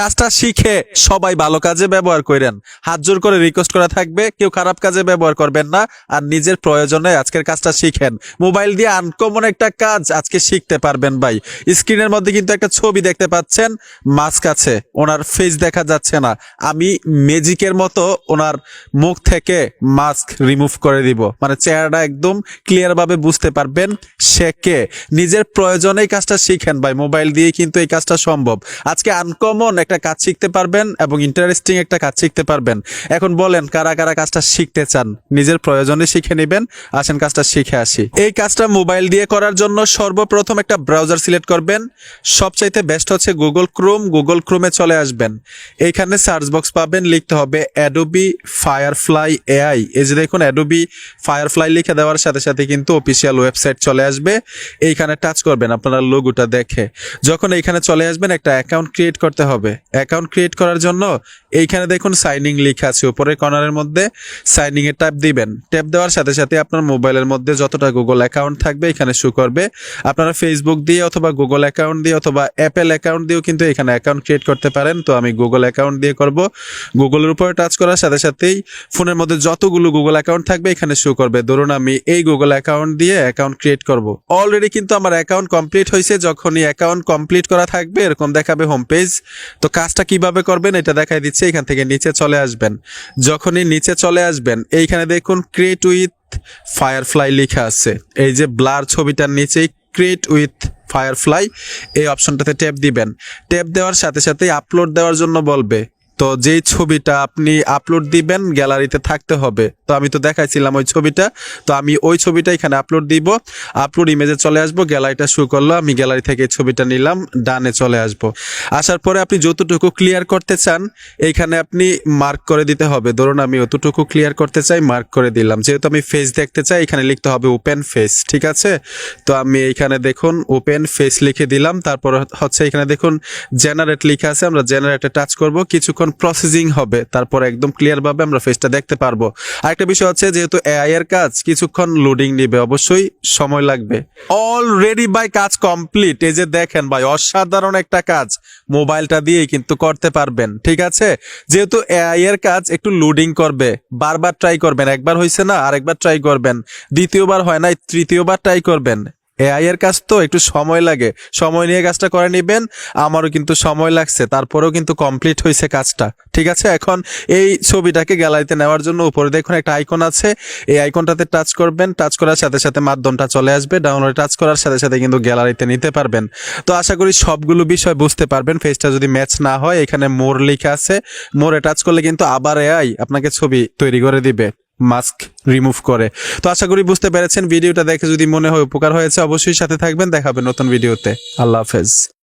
কাজটা শিখে সবাই ভালো কাজে ব্যবহার করেন। হাত জোর করে রিকোয়েস্ট করা থাকবে, কেউ খারাপ কাজে ব্যবহার করবেন না, আর নিজের প্রয়োজনে আজকের কাজটা শিখেন। মোবাইল দিয়ে আনকমন একটা কাজ আজকে শিখতে পারবেন ভাই। স্ক্রিনের মধ্যে কিন্তু একটা ছবি দেখতে পাচ্ছেন মাস্ক আছে ওনার ফেস দেখা যাচ্ছে না। আমি ম্যাজিকের মতো ওনার মুখ থেকে মাস্ক রিমুভ করে দিব। মানে চেহারাটা একদম ক্লিয়ার ভাবে বুঝতে পারবেন সে কে। নিজের প্রয়োজনেই কাজটা শিখেন ভাই, মোবাইল দিয়ে কিন্তু এই কাজটা সম্ভব। আজকে আনকমন একটা কাজ শিখতে পারবেন এবং ইন্টারেস্টিং একটা কাজ শিখতে পারবেন। এখন বলেন, কারা কারা কাজটা শিখতে চান? নিজের প্রয়োজনে শিখে নেবেন। আসেন কাজটা শিখে আসি। এই কাজটা মোবাইল দিয়ে করার জন্য সর্বপ্রথম একটা ব্রাউজার সিলেক্ট করবেন। সবচাইতে বেস্ট হচ্ছে গুগল ক্রোম গুগল ক্রোমে চলে আসবেন। এইখানে সার্চ বক্স পাবেন, লিখতে হবে অ্যাডোবি ফায়ারফ্লাই এআই এই যে দেখুন অ্যাডোবি ফায়ারফ্লাই লিখে দেওয়ার সাথে সাথে কিন্তু অফিসিয়াল ওয়েবসাইট চলে আসবে। এইখানে টাচ করবেন আপনারা লোগোটা দেখে। যখন এইখানে চলে আসবেন, একটা অ্যাকাউন্ট ক্রিয়েট করতে হবে। অ্যাকাউন্ট ক্রিয়েট করার জন্য। এইখানে দেখুন সাইনিং লেখা আছে উপরের কর্নারের মধ্যে। সাইনিং এ ট্যাপ দিবেন। ট্যাপ দেওয়ার সাথে সাথে আপনার মোবাইলের মধ্যে যতটা গুগল অ্যাকাউন্ট থাকবে এখানে শো করবে। আপনারা ফেসবুক দিয়ে অথবা গুগল অ্যাকাউন্ট দিয়ে অথবা অ্যাপেল অ্যাকাউন্ট দিয়েও কিন্তু এখানে অ্যাকাউন্ট ক্রিয়েট করতে পারেন। তো আমি গুগল অ্যাকাউন্ট দিয়ে করব। গুগলের উপরে টাচ করার সাথে সাথেই ফোনের মধ্যে যতগুলো গুগল অ্যাকাউন্ট থাকবে এখানে শো করবে। ধরুন আমি এই গুগল অ্যাকাউন্ট দিয়ে অ্যাকাউন্ট ক্রিয়েট করব। অলরেডি কিন্তু আমার অ্যাকাউন্ট কমপ্লিট হয়েছে। যখনই অ্যাকাউন্ট কমপ্লিট করা থাকবে, এরকম দেখাবে হোম পেজ তো কাজটা কীভাবে করবেন এটা দেখাই দিচ্ছে, এখান থেকে নিচে চলে আসবেন। যখনই নিচে চলে আসবেন, এইখানে দেখুন ক্রিয়েট উইথ ফায়ারফ্লাই লেখা আছে। এই যে ব্লার ছবিটার নিচেই ক্রিয়েট উইথ ফায়ারফ্লাই এই অপশনটাতে ট্যাপ দিবেন। ট্যাপ দেওয়ার সাথে সাথে আপলোড দেওয়ার জন্য বলবে। তো যেই ছবিটা আপনি আপলোড দিবেন গ্যালারিতে থাকতে হবে। তো আমি তো দেখাইছিলাম ওই ছবিটা, তো আমি ওই ছবিটা এখানে আপলোড দিব। আপলোড ইমেজে চলে আসব গ্যালারিটা শুরু করল, আমি গ্যালারি থেকে ছবিটা নিলাম, ডানে চলে আসব। আসার পরে আপনি যতটুকু ক্লিয়ার করতে চান এইখানে আপনি মার্ক করে দিতে হবে। ধরুন আমি অতটুকু ক্লিয়ার করতে চাই মার্ক করে দিলাম। যেহেতু আমি ফেস দেখতে চাই, এখানে লিখতে হবে ওপেন ফেস ঠিক আছে? তো আমি এইখানে দেখুন ওপেন ফেস লিখে দিলাম। তারপর হচ্ছে এখানে দেখুন জেনারেট লেখা আছে, আমরা জেনারেটে টাচ করব। কিছুক্ষণ প্রসেসিং হবে, তারপর একদম ক্লিয়ার ভাবে আমরা ফেসটা দেখতে পারব। আরেকটা বিষয় হচ্ছে, যেহেতু এআই এর কাজ, কিছুক্ষণ লোডিং নিবে, অবশ্যই সময় লাগবে। অলরেডি বাই কাজ কমপ্লিট এই যে দেখেন ভাই, অসাধারণ একটা কাজ। মোবাইলটা দিয়েই কিন্তু করতে পারবেন, ঠিক আছে? যেহেতু এআই এর কাজ একটু লোডিং করবে, বারবার ট্রাই করবেন, একবার হয়েছে না, আরেকবার ট্রাই করবেন, দ্বিতীয়বার হয় না তৃতীয়বার ট্রাই করবেন। এআই এর কাজ তো একটু সময় লাগে। সময় নিয়ে কাজটা করে নেবেন, আমারও কিন্তু সময় লাগছে, তারপরেও কিন্তু কমপ্লিট হয়েছে কাজটা। ঠিক আছে? এখন এই ছবিটাকে গ্যালারিতে নেওয়ার জন্য উপরে দেখুন একটা আইকন আছে। এই আইকনটাতে টাচ করবেন টাচ করার সাথে সাথে মাধ্যমটা চলে আসবে ডাউনলোড টাচ করার সাথে সাথে কিন্তু গ্যালারিতে নিতে পারবেন। তো আশা করি সবগুলো বিষয় বুঝতে পারবেন ফেসটা যদি ম্যাচ না হয়, এখানে মোর লেখা আছে। মোরে টাচ করলে কিন্তু আবার এআই আপনাকে ছবি তৈরি করে দিবে। মাস্ক রিমুভ করে। তো আশা করি বুঝতে পেরেছেন, ভিডিওটা দেখে যদি মনে হয় উপকার হয়েছে, অবশ্যই সাথে থাকবেন দেখাবেন নতুন ভিডিওতে। আল্লাহ হাফেজ।